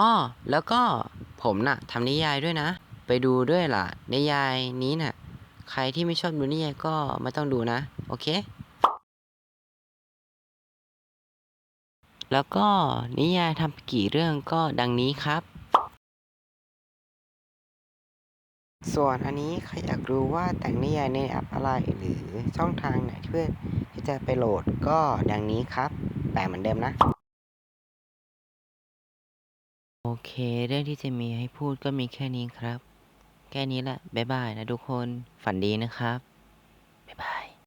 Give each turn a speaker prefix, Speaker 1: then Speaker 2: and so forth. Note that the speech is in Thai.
Speaker 1: อ้อแล้วก็ผมน่ะทำนิยายด้วยนะ ไปดูด้วยล่ะ นิยายนี้น่ะ ใครที่ไม่ชอบดูนิยายก็ไม่ต้องดูนะ โอเค แล้วก็นิยายทำกี่เรื่องก็ดังนี้ครับ ส่วนอันนี้ใครอยากรู้ว่าแต่งนิยายในแอปอะไรหรือช่องทางไหนที่เพื่อที่จะไปโหลดก็ดังนี้ครับ แปลเหมือนเดิมนะ โอเค เรื่องที่จะมีให้พูดก็มีแค่นี้ครับ แค่นี้แหละ บ๊ายบายนะทุกคน ฝันดีนะครับ